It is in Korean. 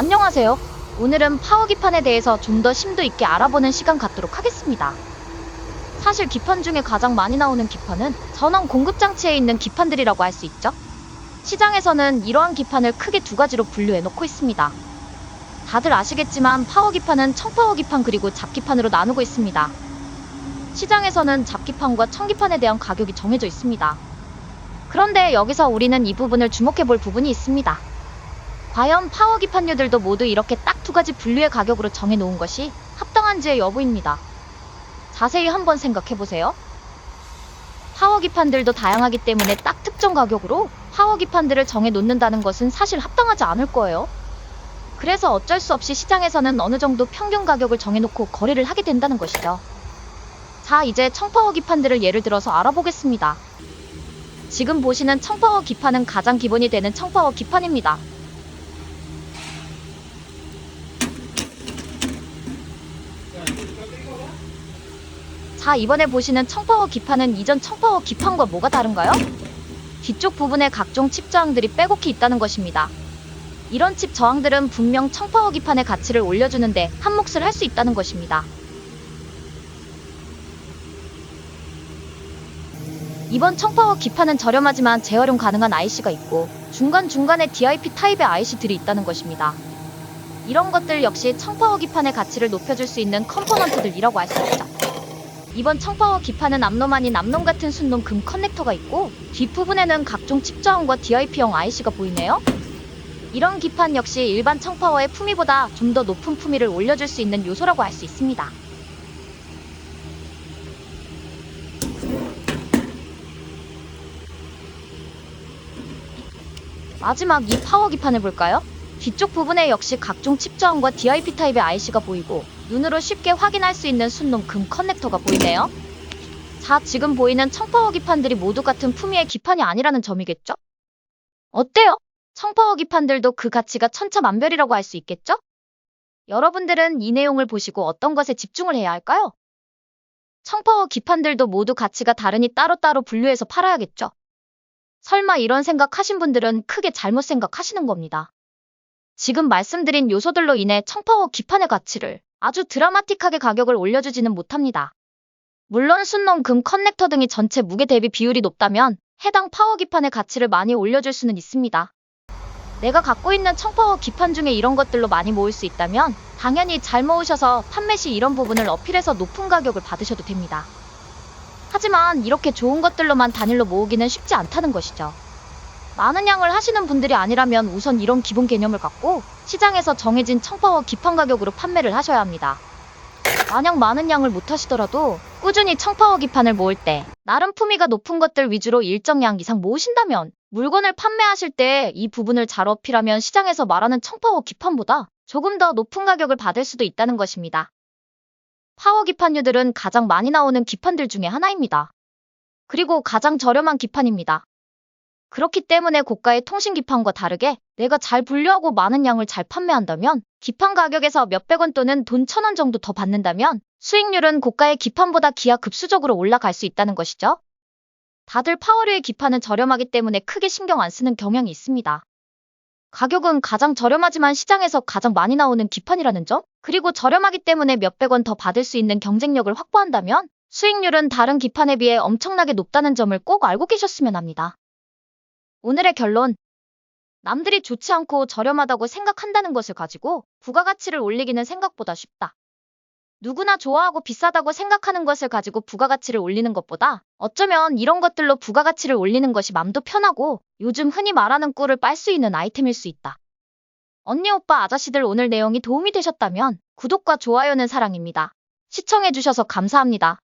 안녕하세요. 오늘은 파워 기판에 대해서 좀 더 심도 있게 알아보는 시간 갖도록 하겠습니다. 사실 기판 중에 가장 많이 나오는 기판은 전원 공급 장치에 있는 기판들이라고 할 수 있죠. 시장에서는 이러한 기판을 크게 두 가지로 분류해 놓고 있습니다. 다들 아시겠지만 파워 기판은 청파워 기판 그리고 잡기판으로 나누고 있습니다. 시장에서는 잡기판과 청기판에 대한 가격이 정해져 있습니다. 그런데 여기서 우리는 이 부분을 주목해 볼 부분이 있습니다. 과연 파워 기판류들도 모두 이렇게 딱 두 가지 분류의 가격으로 정해 놓은 것이 합당한지의 여부입니다. 자세히 한번 생각해 보세요. 파워 기판들도 다양하기 때문에 딱 특정 가격으로 파워 기판들을 정해 놓는다는 것은 사실 합당하지 않을 거예요. 그래서 어쩔 수 없이 시장에서는 어느 정도 평균 가격을 정해놓고 거래를 하게 된다는 것이죠. 자, 이제 청파워 기판들을 예를 들어서 알아보겠습니다. 지금 보시는 청파워 기판은 가장 기본이 되는 청파워 기판입니다. 자, 이번에 보시는 청파워 기판은 이전 청파워 기판과 뭐가 다른가요? 뒤쪽 부분에 각종 칩 저항들이 빼곡히 있다는 것입니다. 이런 칩 저항들은 분명 청파워 기판의 가치를 올려주는데 한 몫을 할 수 있다는 것입니다. 이번 청파워 기판은 저렴하지만 재활용 가능한 IC가 있고 중간중간에 DIP 타입의 IC들이 있다는 것입니다. 이런 것들 역시 청파워 기판의 가치를 높여줄 수 있는 컴포넌트들이라고 할 수 있죠. 이번 청파워 기판은 암놈 아닌 암놈 같은 순놈 금 커넥터가 있고 뒷부분에는 각종 칩 저항과 DIP형 IC가 보이네요. 이런 기판 역시 일반 청파워의 품위보다 좀 더 높은 품위를 올려줄 수 있는 요소라고 할 수 있습니다. 마지막 이 파워 기판을 볼까요? 뒤쪽 부분에 역시 각종 칩 저항과 DIP 타입의 IC가 보이고 눈으로 쉽게 확인할 수 있는 순놈 금 커넥터가 보이네요. 자, 지금 보이는 청파워 기판들이 모두 같은 품위의 기판이 아니라는 점이겠죠? 어때요? 청파워 기판들도 그 가치가 천차만별이라고 할 수 있겠죠? 여러분들은 이 내용을 보시고 어떤 것에 집중을 해야 할까요? 청파워 기판들도 모두 가치가 다르니 따로따로 분류해서 팔아야겠죠? 설마 이런 생각하신 분들은 크게 잘못 생각하시는 겁니다. 지금 말씀드린 요소들로 인해 청파워 기판의 가치를 아주 드라마틱하게 가격을 올려주지는 못합니다. 물론 순놈 금 커넥터 등이 전체 무게 대비 비율이 높다면 해당 파워 기판의 가치를 많이 올려줄 수는 있습니다. 내가 갖고 있는 청파워 기판 중에 이런 것들로 많이 모을 수 있다면 당연히 잘 모으셔서 판매 시 이런 부분을 어필해서 높은 가격을 받으셔도 됩니다. 하지만 이렇게 좋은 것들로만 단일로 모으기는 쉽지 않다는 것이죠. 많은 양을 하시는 분들이 아니라면 우선 이런 기본 개념을 갖고 시장에서 정해진 청파워 기판 가격으로 판매를 하셔야 합니다. 만약 많은 양을 못 하시더라도 꾸준히 청파워 기판을 모을 때 나름 품위가 높은 것들 위주로 일정 양 이상 모으신다면 물건을 판매하실 때 이 부분을 잘 어필하면 시장에서 말하는 청파워 기판보다 조금 더 높은 가격을 받을 수도 있다는 것입니다. 파워 기판류들은 가장 많이 나오는 기판들 중에 하나입니다. 그리고 가장 저렴한 기판입니다. 그렇기 때문에 고가의 통신 기판과 다르게 내가 잘 분류하고 많은 양을 잘 판매한다면 기판 가격에서 몇백 원 또는 돈 천 원 정도 더 받는다면 수익률은 고가의 기판보다 기하급수적으로 올라갈 수 있다는 것이죠. 다들 파워류의 기판은 저렴하기 때문에 크게 신경 안 쓰는 경향이 있습니다. 가격은 가장 저렴하지만 시장에서 가장 많이 나오는 기판이라는 점, 그리고 저렴하기 때문에 몇백 원 더 받을 수 있는 경쟁력을 확보한다면 수익률은 다른 기판에 비해 엄청나게 높다는 점을 꼭 알고 계셨으면 합니다. 오늘의 결론. 남들이 좋지 않고 저렴하다고 생각한다는 것을 가지고 부가가치를 올리기는 생각보다 쉽다. 누구나 좋아하고 비싸다고 생각하는 것을 가지고 부가가치를 올리는 것보다 어쩌면 이런 것들로 부가가치를 올리는 것이 맘도 편하고 요즘 흔히 말하는 꿀을 빨 수 있는 아이템일 수 있다. 언니 오빠 아저씨들 오늘 내용이 도움이 되셨다면 구독과 좋아요는 사랑입니다. 시청해주셔서 감사합니다.